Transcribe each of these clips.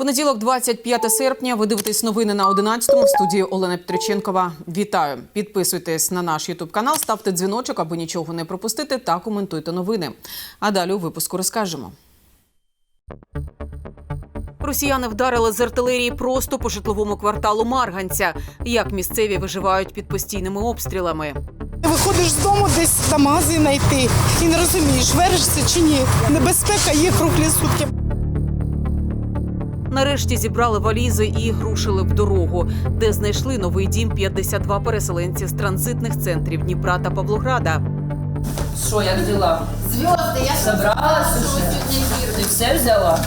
Понеділок, 25 серпня. Ви дивитесь новини на 11-му в студії Олена Петриченкова. Вітаю! Підписуйтесь на наш Ютуб канал, ставте дзвіночок, аби нічого не пропустити, та коментуйте новини. А далі у випуску розкажемо. Росіяни вдарили з артилерії просто по житловому кварталу Марганця. Як місцеві виживають під постійними обстрілами? Виходиш з дому десь до магазина і не розумієш, веришся чи ні. Небезпека є круглі сутки. Нарешті зібрали валізи і рушили в дорогу, де знайшли новий дім 52 переселенці з транзитних центрів Дніпра та Павлограда. Що, як дела? Звезды, я уже? Ти все взяла?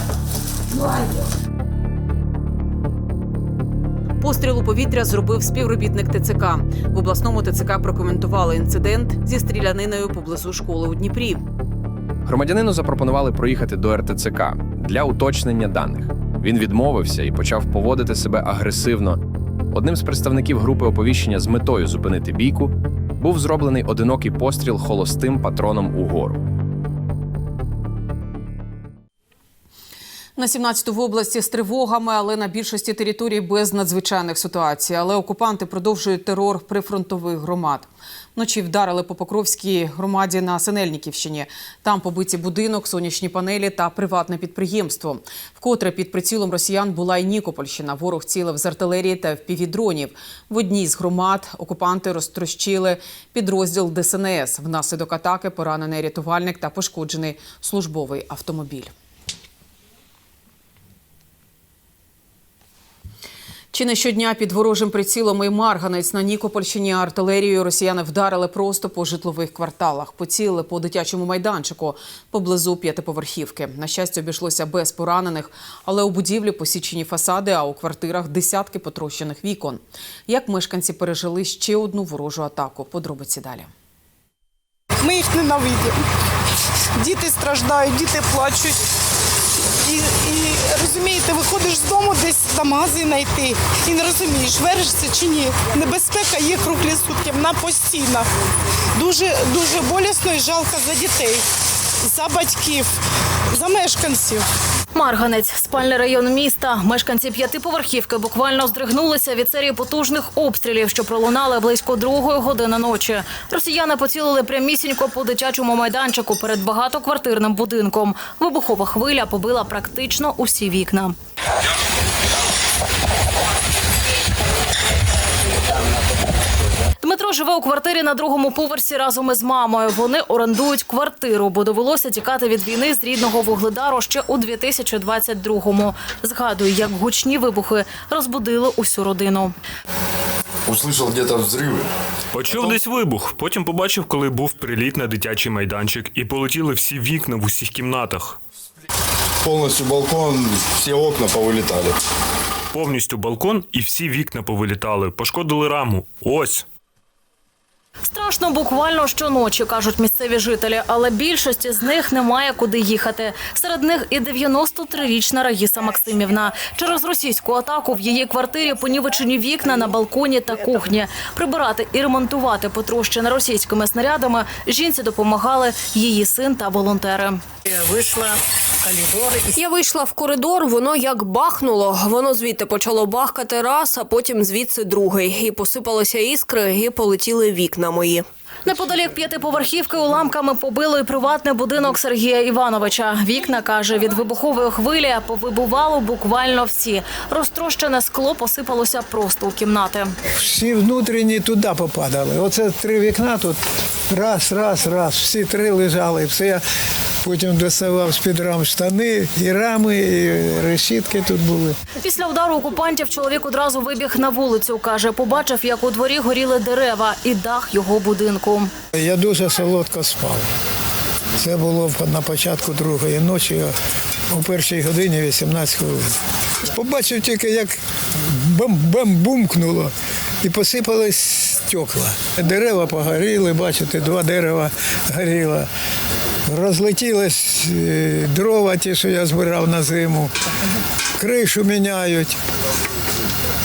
Постріл у повітря зробив співробітник ТЦК. В обласному ТЦК прокоментували інцидент зі стріляниною поблизу школи у Дніпрі. Громадянину запропонували проїхати до РТЦК для уточнення даних. Він відмовився і почав поводити себе агресивно. Одним з представників групи оповіщення з метою зупинити бійку був зроблений одинокий постріл холостим патроном угору. На 17-ту в області з тривогами, але на більшості територій без надзвичайних ситуацій. Але окупанти продовжують терор прифронтових громад. Вночі вдарили по Покровській громаді на Синельниківщині. Там побиті будинок, сонячні панелі та приватне підприємство. Вкотре під прицілом росіян була і Нікопольщина. Ворог цілив з артилерії та впівдронів. В одній з громад окупанти розтрощили підрозділ ДСНС. Внаслідок атаки поранений рятувальник та пошкоджений службовий автомобіль. Чи не щодня під ворожим прицілом і Марганець на Нікопольщині артилерією росіяни вдарили просто по житлових кварталах, поцілили по дитячому майданчику поблизу п'ятиповерхівки. На щастя, обійшлося без поранених, але у будівлі посічені фасади, а у квартирах десятки потрощених вікон. Як мешканці пережили ще одну ворожу атаку? Подробиці далі. Ми їх ненавидимо. Діти страждають, діти плачуть. І, і розумієте, виходиш з дому десь до магазина йти і не розумієш, веришся чи ні. Небезпека є круглі сутки, вона постійна. Дуже дуже болісно і жалко за дітей, за батьків, за мешканців. Марганець, спальний район міста. Мешканці п'ятиповерхівки буквально здригнулися від серії потужних обстрілів, що пролунали близько другої години ночі. Росіяни поцілили прямісінько по дитячому майданчику перед багатоквартирним будинком. Вибухова хвиля побила практично усі вікна. Дмитро живе у квартирі на другому поверсі разом із мамою. Вони орендують квартиру, бо довелося тікати від війни з рідного вугледару ще у 2022-му. Згадує, як гучні вибухи розбудили усю родину. Услышал где-то взрывы. Почув десь вибух, потім побачив, коли був приліт на дитячий майданчик, і полетіли всі вікна в усіх кімнатах. Полностью балкон, все окна повылетали. Повністю балкон і всі вікна повилітали, пошкодили раму. Ось. Страшно буквально щоночі, кажуть місцеві жителі, але більшості з них немає куди їхати. Серед них і 93-річна Раїса Максимівна. Через російську атаку в її квартирі понівечені вікна на балконі та кухні. Прибирати і ремонтувати потрощене російськими снарядами жінці допомагали її син та волонтери. Я вийшла в коридор, воно як бахнуло. Воно звідти почало бахкати раз, а потім звідси другий. І посипалися іскри, і полетіли вікна мої. Неподалік п'ятиповерхівки уламками побило і приватний будинок Сергія Івановича. Вікна каже, від вибухової хвилі повибувало буквально всі. Розтрощене скло посипалося просто у кімнати. всі внутрішні туди попадали. Оце три вікна тут раз, раз, раз. Всі три лежали. Все я потім доставав з-під рам штани, і рами, і решітки тут були. Після удару окупантів чоловік одразу вибіг на вулицю. каже, побачив, як у дворі горіли дерева і дах його будинку. Я дуже солодко спав. Це було на початку другої ночі, о першій годині 18 хвилин. Побачив тільки, як бам-бам-бумкнуло і посипались стекла. Дерева погоріли, бачите, два дерева горіло. Розлетілись е, дрова, ті, що я збирав на зиму, кришу міняють.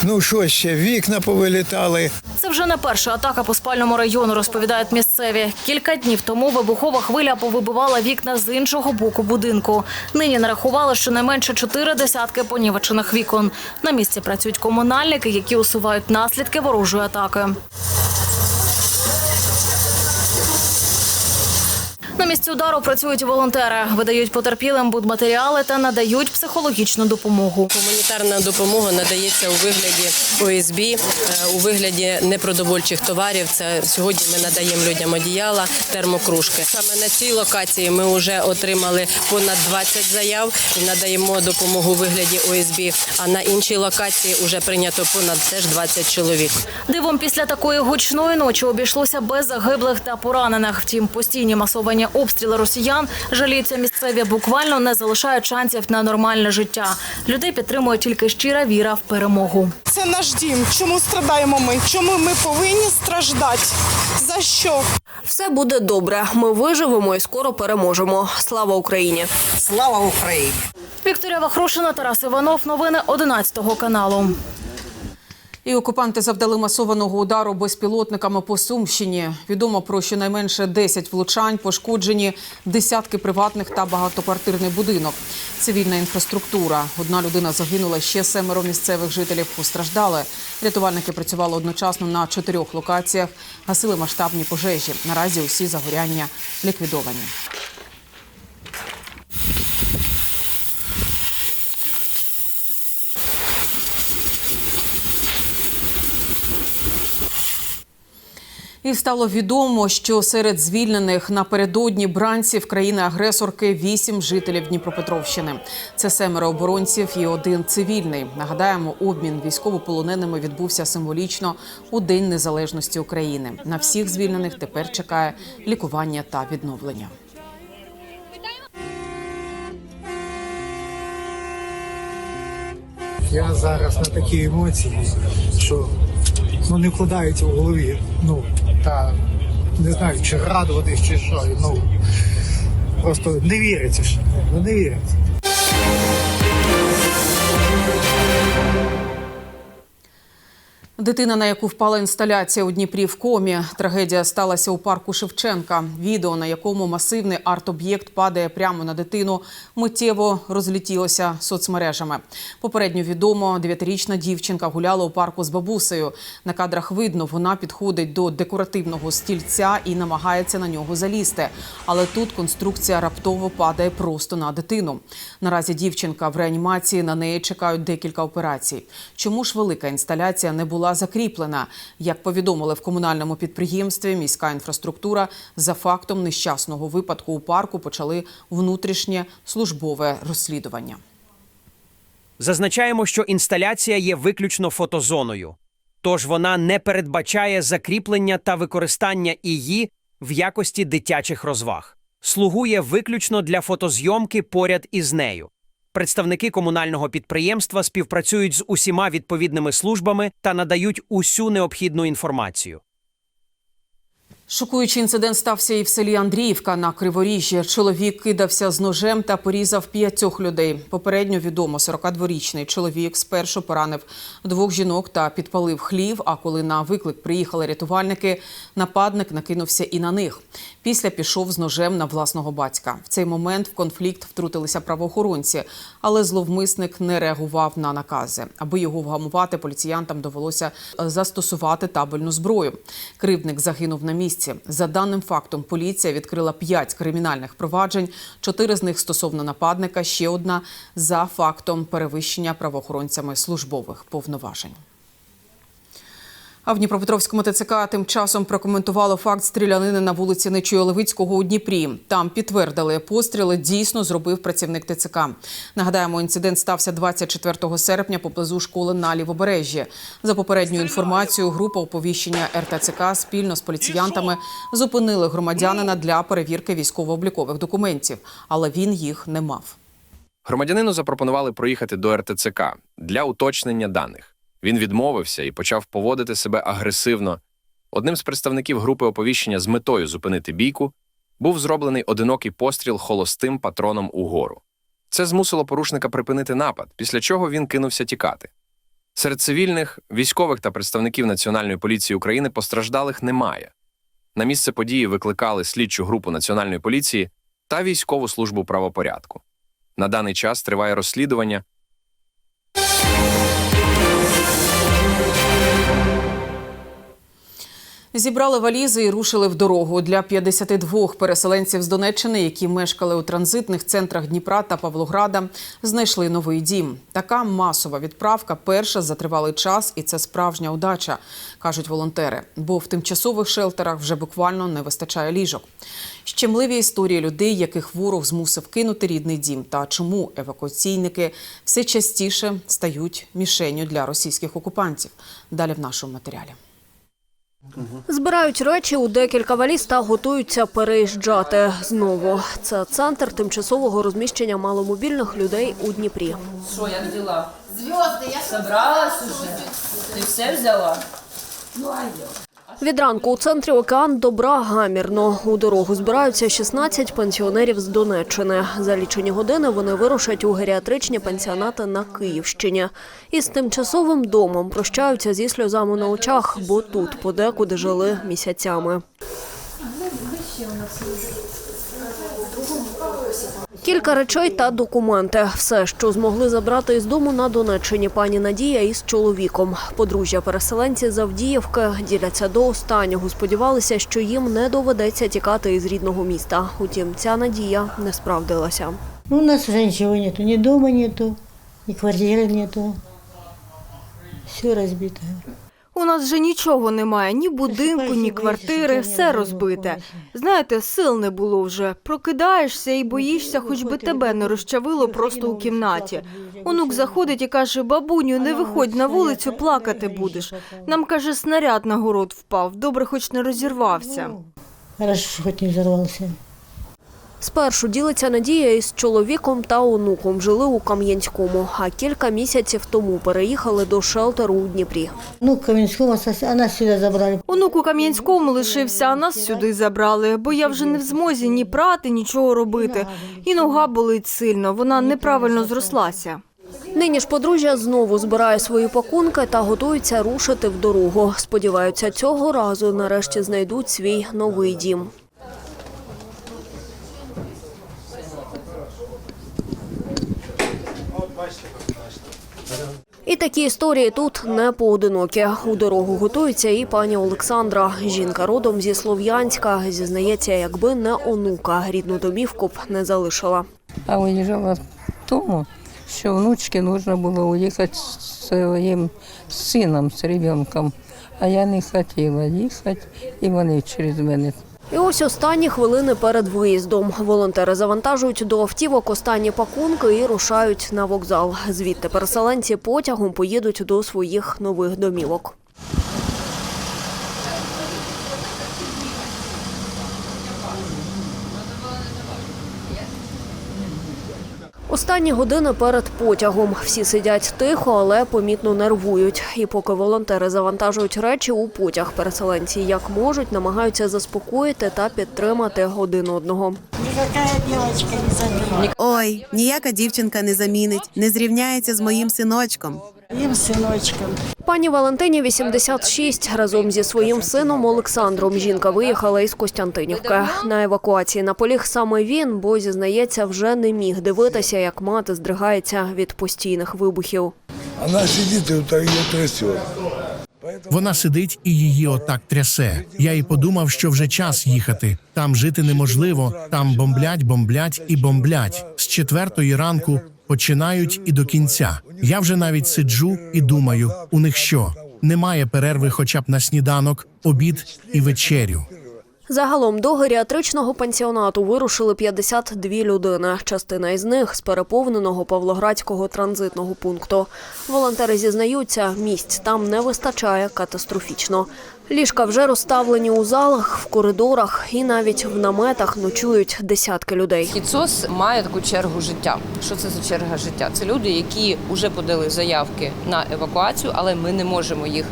Ну що ще, вікна повилітали. Вже не перша атака по спальному району, розповідають місцеві. Кілька днів тому вибухова хвиля повибивала вікна з іншого боку будинку. Нині нарахували щонайменше чотири десятки понівечених вікон. На місці працюють комунальники, які усувають наслідки ворожої атаки. На місці удару працюють волонтери, видають потерпілим будматеріали та надають психологічну допомогу. Гуманітарна допомога надається у вигляді ОСБ, е, у вигляді непродовольчих товарів. Це сьогодні ми надаємо людям одіяла, термокружки. Саме на цій локації ми вже отримали понад 20 заяв і надаємо допомогу у вигляді ОСБ. А на іншій локації вже прийнято понад теж 20 чоловік. Дивом після такої гучної ночі обійшлося без загиблих та поранених. Втім, постійні масовані обстріли росіян жаліються місцеві буквально не залишають шансів на нормальне життя. Людей підтримує тільки щира віра в перемогу. Це наш дім. Чому страдаємо ми? Чому ми повинні страждати? За що? Все буде добре. Ми виживемо і скоро переможемо. Слава Україні! Слава Україні! Вікторія Вахрушина, Тарас Іванов. Новини 11 каналу. І окупанти завдали масованого удару безпілотниками по Сумщині. Відомо про щонайменше 10 влучань, пошкоджені десятки приватних та багатоквартирний будинок. Цивільна інфраструктура. Одна людина загинула, ще семеро місцевих жителів постраждали. Рятувальники працювали одночасно на чотирьох локаціях, гасили масштабні пожежі. Наразі усі загоряння ліквідовані. І стало відомо, що серед звільнених напередодні бранців країни-агресорки вісім жителів Дніпропетровщини. Це семеро оборонців і один цивільний. Нагадаємо, обмін військовополоненими відбувся символічно у День Незалежності України. На всіх звільнених тепер чекає лікування та відновлення. Я зараз на такі емоції, що ну, не вкладаються в голові. Ну, та не знаю, чи радуватись, чи що. Ну, просто не віриться ще. Ну, не віриться. Дитина, на яку впала інсталяція у Дніпрі в комі. Трагедія сталася у парку Шевченка. Відео, на якому масивний арт-об'єкт падає прямо на дитину, миттєво розлетілося соцмережами. Попередньо відомо, дев'ятирічна дівчинка гуляла у парку з бабусею. На кадрах видно, вона підходить до декоративного стільця і намагається на нього залізти. Але тут конструкція раптово падає просто на дитину. Наразі дівчинка в реанімації на неї чекають декілька операцій. Чому ж велика інсталяція не була закріплена? Як повідомили в комунальному підприємстві, міська інфраструктура за фактом нещасного випадку у парку почали внутрішнє службове розслідування. Зазначаємо, що інсталяція є виключно фотозоною, тож вона не передбачає закріплення та використання її в якості дитячих розваг. Слугує виключно для фотозйомки поряд із нею. Представники комунального підприємства співпрацюють з усіма відповідними службами та надають усю необхідну інформацію. Шокуючий інцидент стався і в селі Андріївка на Криворіжжі. Чоловік кидався з ножем та порізав п'ятьох людей. Попередньо відомо, 42-річний чоловік спершу поранив двох жінок та підпалив хлів. А коли на виклик приїхали рятувальники, нападник накинувся і на них. Після пішов з ножем на власного батька. В цей момент в конфлікт втрутилися правоохоронці, але зловмисник не реагував на накази. Аби його вгамувати, поліціянтам довелося е, застосувати табельну зброю. Кривдник загинув на місці. За даним фактом, поліція відкрила п'ять кримінальних проваджень. Чотири з них стосовно нападника, ще одна за фактом перевищення правоохоронцями службових повноважень. А в Дніпропетровському ТЦК тим часом прокоментувало факт стрілянини на вулиці Нечуя Левицького у Дніпрі. Там підтвердили, постріли дійсно зробив працівник ТЦК. Нагадаємо, інцидент стався 24 серпня поблизу школи на Лівобережжі. За попередньою інформацією, група оповіщення РТЦК спільно з поліціянтами зупинили громадянина для перевірки військово-облікових документів, але він їх не мав. Громадянину запропонували проїхати до РТЦК для уточнення даних. Він відмовився і почав поводити себе агресивно. Одним з представників групи оповіщення з метою зупинити бійку був зроблений одинокий постріл холостим патроном угору. Це змусило порушника припинити напад, після чого він кинувся тікати. Серед цивільних, військових та представників Національної поліції України постраждалих немає. На місце події викликали слідчу групу Національної поліції та військову службу правопорядку. На даний час триває розслідування. Зібрали валізи і рушили в дорогу для 52 переселенців з Донеччини, які мешкали у транзитних центрах Дніпра та Павлограда. Знайшли новий дім. Така масова відправка перша за тривалий час, і це справжня удача, кажуть волонтери. Бо в тимчасових шелтерах вже буквально не вистачає ліжок. Щемливі історії людей, яких ворог змусив кинути рідний дім, та чому евакуаційники все частіше стають мішенню для російських окупантів. Далі в нашому матеріалі. Збирають речі у декілька валіз та готуються переїжджати знову. Це центр тимчасового розміщення маломобільних людей у Дніпрі. Що, я діла? Зв'язки, я собралась уже. Ти все взяла? Від ранку у центрі океан добра гамірно. У дорогу збираються 16 пенсіонерів з Донеччини. За лічені години вони вирушать у геріатричні пенсіонати на Київщині. Із тимчасовим домом прощаються зі сльозами на очах, бо тут подекуди жили місяцями. Кілька речей та документи. Все, що змогли забрати із дому на Донеччині пані Надія із чоловіком. Подружжя переселенці з Авдіївки діляться до останнього. Сподівалися, що їм не доведеться тікати із рідного міста. Утім, ця надія не справдилася. Ну, у нас уже ничего нету, ни дома нету, ни квартиры нету. Все разбито. У нас же нічого немає, ні будинку, ні квартири, все розбите. Знаєте, сил не було вже. Прокидаєшся і боїшся, хоч би тебе не розчавило просто у кімнаті. Онук заходить і каже: бабуню, не виходь на вулицю, плакати будеш. Нам каже, снаряд на город впав. Добре, хоч не розірвався. Ну, Хорошо, хоть не взорвался. Спершу ділиться Надія із чоловіком та онуком. Жили у Кам'янському, а кілька місяців тому переїхали до шелтеру у Дніпрі. Ну, Каменского, а нас сюда забрали. Онук у Кам'янському лишився, а нас сюди забрали, бо я вже не в змозі ні прати, нічого робити. І нога болить сильно, вона неправильно зрослася. Нині ж подружжя знову збирає свої пакунки та готується рушити в дорогу. Сподіваються, цього разу нарешті знайдуть свій новий дім. І такі історії тут не поодинокі. У дорогу готується і пані Олександра. Жінка родом зі Слов'янська. Зізнається, якби не онука, рідну домівку б не залишила. А уїжджала тому, що внучці потрібно було уїхати з своїм сином, з ребенком. А я не хотіла їхати, і вони через мене І ось останні хвилини перед виїздом. Волонтери завантажують до автівок останні пакунки і рушають на вокзал. Звідти переселенці потягом поїдуть до своїх нових домівок. Останні години перед потягом. Всі сидять тихо, але помітно нервують. І поки волонтери завантажують речі у потяг, переселенці як можуть намагаються заспокоїти та підтримати один одного. Ой, ніяка дівчинка не замінить, не зрівняється з моїм синочком. Їм синочком. Пані Валентині 86. Разом зі своїм сином Олександром жінка виїхала із Костянтинівки. На евакуації наполіг саме він, бо зізнається, вже не міг дивитися, як мати здригається від постійних вибухів. Вона сидить і її трясет. Вона сидить і її отак трясе. Я і подумав, що вже час їхати. Там жити неможливо. Там бомблять, бомблять і бомблять. З четвертої ранку починають і до кінця. Я вже навіть сиджу і думаю: у них що? Немає перерви, хоча б на сніданок, обід і вечерю. Загалом до геріатричного пансіонату вирушили 52 людини. Частина із них з переповненого павлоградського транзитного пункту. Волонтери зізнаються, місць там не вистачає катастрофічно. Ліжка вже розставлені у залах, в коридорах і навіть в наметах ночують десятки людей. Хіцос має таку чергу життя. Що це за черга життя? Це люди, які вже подали заявки на евакуацію, але ми не можемо їх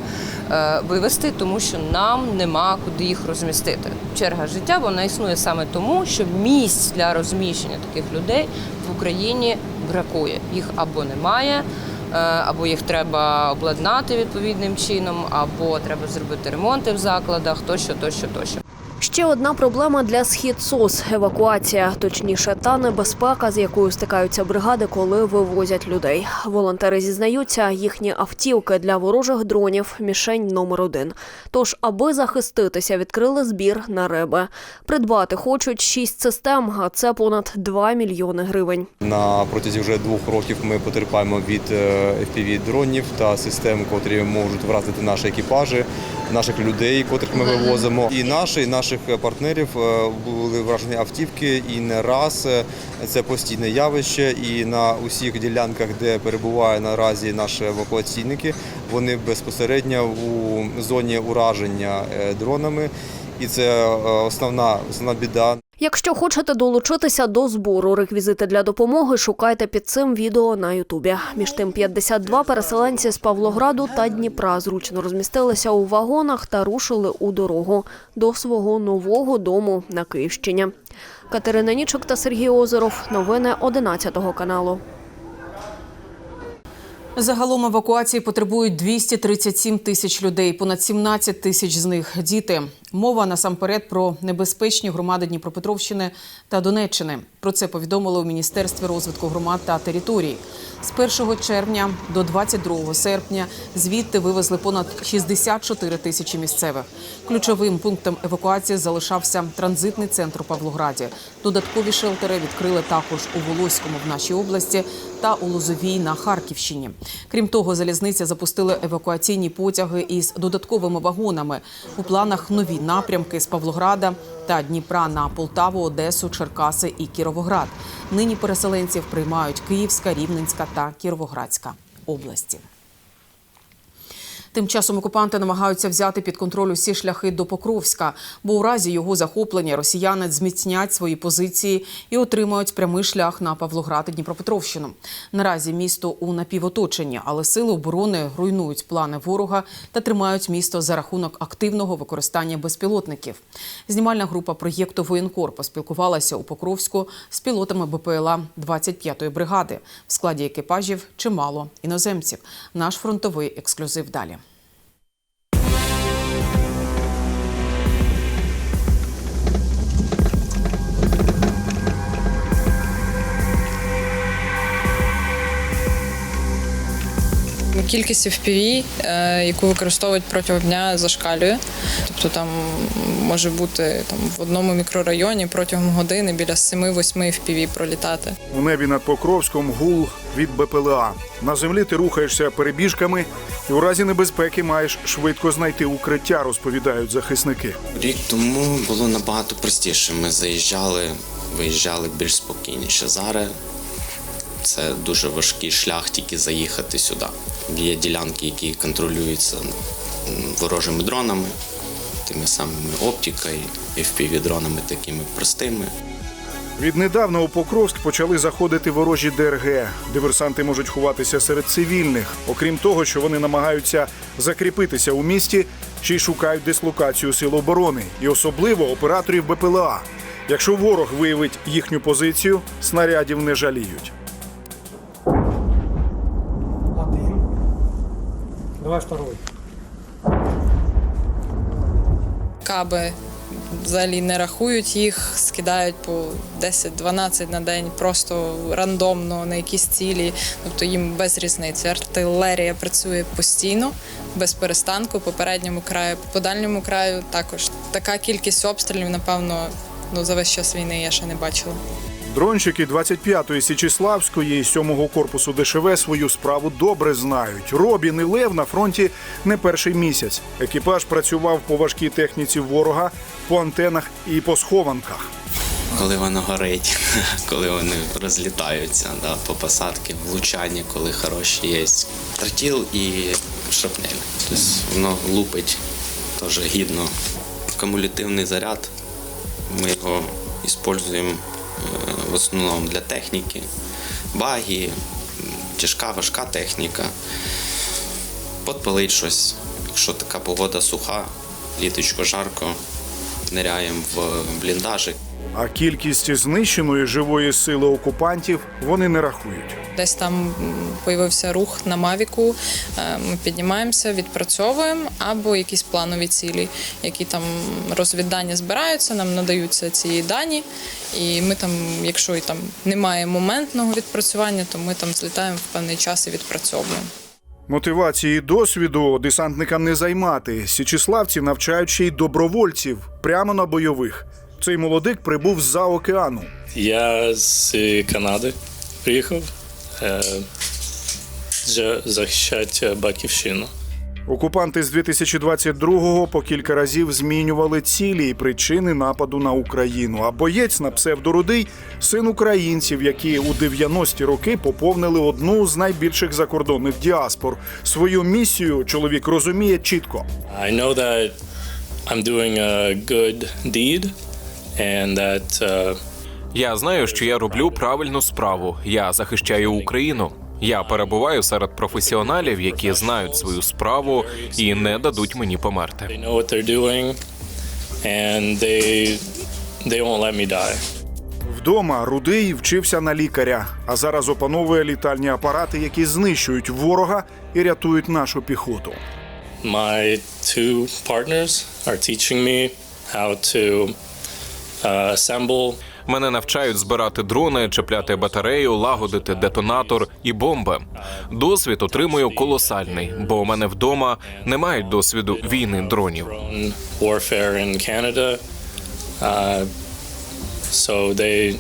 е, вивести, тому що нам нема куди їх розмістити. Черга життя вона існує саме тому, що місць для розміщення таких людей в Україні бракує. Їх або немає, або їх треба обладнати відповідним чином, або треба зробити ремонти в закладах, тощо, тощо, тощо. Ще одна проблема для схід СОС – евакуація, точніше, та небезпека, з якою стикаються бригади, коли вивозять людей. Волонтери зізнаються, їхні автівки для ворожих дронів – мішень номер один. Тож, аби захиститися, відкрили збір на реби. Придбати хочуть шість систем, а це понад 2 мільйони гривень. На протязі вже двох років ми потерпаємо від fpv дронів та систем, котрі можуть вразити наші екіпажі, наших людей, котрих ми вивозимо. І наші, і наших партнерів е, були вражені автівки, і не раз це постійне явище. І на усіх ділянках, де перебувають наразі наші евакуаційники, вони безпосередньо у зоні ураження е, дронами. І це е, основна, основна біда. Якщо хочете долучитися до збору, реквізити для допомоги шукайте під цим відео на Ютубі. Між тим 52 переселенці з Павлограду та Дніпра зручно розмістилися у вагонах та рушили у дорогу до свого нового дому на Київщині. Катерина Нічок та Сергій Озеров. Новини 11 каналу. Загалом евакуації потребують 237 тисяч людей. Понад 17 тисяч з них діти. Мова насамперед про небезпечні громади Дніпропетровщини та Донеччини. Про це повідомили у Міністерстві розвитку громад та територій. З 1 червня до 22 серпня звідти вивезли понад 64 тисячі місцевих. Ключовим пунктом евакуації залишався транзитний центр у Павлограді. Додаткові шелтери відкрили також у Волоському в нашій області та у Лозовій на Харківщині. Крім того, залізниця запустили евакуаційні потяги із додатковими вагонами. У планах нові напрямки з Павлограда та Дніпра на Полтаву, Одесу, Черкаси і Кіровоград. Нині переселенців приймають Київська, Рівненська та Кіровоградська області. Тим часом окупанти намагаються взяти під контроль усі шляхи до Покровська, бо у разі його захоплення росіяни зміцнять свої позиції і отримають прямий шлях на Павлоград і Дніпропетровщину. Наразі місто у напівоточенні, але сили оборони руйнують плани ворога та тримають місто за рахунок активного використання безпілотників. Знімальна група проєкту Воєнкор поспілкувалася у Покровську з пілотами БПЛА 25-ї бригади, в складі екіпажів чимало іноземців. Наш фронтовий ексклюзив далі. Кількість FPV, е, яку використовують протягом дня, зашкалює. Тобто там може бути там в одному мікрорайоні протягом години біля 7-8 FPV пролітати. У небі над Покровськом гул від БПЛА. На землі ти рухаєшся перебіжками і у разі небезпеки маєш швидко знайти укриття, розповідають захисники. Рік тому було набагато простіше. Ми заїжджали, виїжджали більш спокійніше. Зараз це дуже важкий шлях тільки заїхати сюди. Є ділянки, які контролюються ворожими дронами, тими самими оптика і FPV-дронами такими простими. Віднедавна у Покровськ почали заходити ворожі ДРГ. Диверсанти можуть ховатися серед цивільних. Окрім того, що вони намагаються закріпитися у місті, ще й шукають дислокацію сил оборони і особливо операторів БПЛА. Якщо ворог виявить їхню позицію, снарядів не жаліють. Давай второй. Каби взагалі не рахують їх, скидають по 10-12 на день просто рандомно на якісь цілі. Тобто їм без різниці. Артилерія працює постійно, без перестанку, по передньому краю, по дальньому краю також. Така кількість обстрілів, напевно, ну за весь час війни я ще не бачила. Дронщики 25-ї Січіславської і 7-го корпусу ДШВ свою справу добре знають. Робін і Лев на фронті не перший місяць. Екіпаж працював по важкій техніці ворога, по антенах і по схованках. Коли воно горить, коли вони розлітаються да, по посадки, влучання, коли хороші є. Тротіл і шрапнель. Тобто воно лупить теж гідно. Кумулятивний заряд. Ми його використовуємо в основному для техніки, баги, тяжка, важка техніка. Подпалить щось, якщо така погода суха, літочко жарко, ниряємо в бліндажик. А кількість знищеної живої сили окупантів вони не рахують. Десь там появився рух на Мавіку. е, Ми піднімаємося, відпрацьовуємо або якісь планові цілі, які там розвіддані збираються, нам надаються ці дані. І ми там, якщо і там немає моментного відпрацювання, то ми там злітаємо в певний час і відпрацьовуємо. Мотивації досвіду десантникам не займати. Січиславці навчають ще й добровольців прямо на бойових. Цей молодик прибув з-за океану. Я з Канади приїхав е, за- захищати батьківщину. Окупанти з 2022-го по кілька разів змінювали цілі і причини нападу на Україну. А боєць на псевдорудий син українців, які у 90-ті роки поповнили одну з найбільших закордонних діаспор. Свою місію чоловік розуміє чітко. I know that I'm doing a good deed and that uh, Я знаю, що я роблю правильну справу. Я захищаю Україну. Я перебуваю серед професіоналів, які знають свою справу і не дадуть мені померти. they know what they're doing and they they won't let me die. Вдома рудий вчився на лікаря, а зараз опановує літальні апарати, які знищують ворога і рятують нашу піхоту. My two partners are teaching me how to Мене навчають збирати дрони, чіпляти батарею, лагодити детонатор і бомби. Досвід отримую колосальний, бо у мене вдома немає досвіду війни дронів. Uh, so they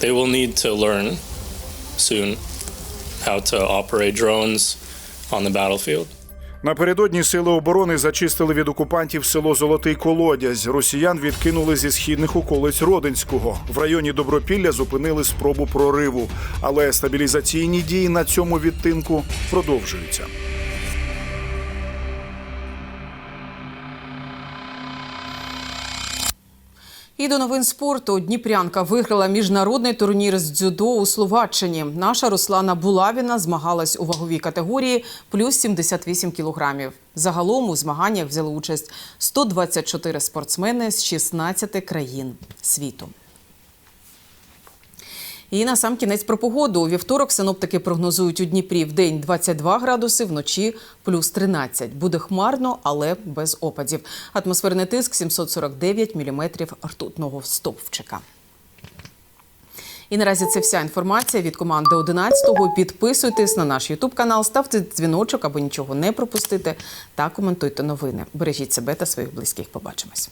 they will need to learn soon how to operate drones on the battlefield. Напередодні сили оборони зачистили від окупантів село Золотий Колодязь. Росіян відкинули зі східних околиць Родинського. В районі Добропілля зупинили спробу прориву, але стабілізаційні дії на цьому відтинку продовжуються. І до новин спорту Дніпрянка виграла міжнародний турнір з дзюдо у Словаччині. Наша Руслана Булавіна змагалась у ваговій категорії плюс 78 кілограмів. Загалом у змаганнях взяли участь 124 спортсмени з 16 країн світу. І на сам кінець про погоду. У вівторок синоптики прогнозують у Дніпрі в день 22 градуси, вночі плюс 13. Буде хмарно, але без опадів. Атмосферний тиск 749 міліметрів ртутного стовпчика. І наразі це вся інформація від команди 11-го. Підписуйтесь на наш Ютуб канал, ставте дзвіночок, аби нічого не пропустити, та коментуйте новини. Бережіть себе та своїх близьких. Побачимось.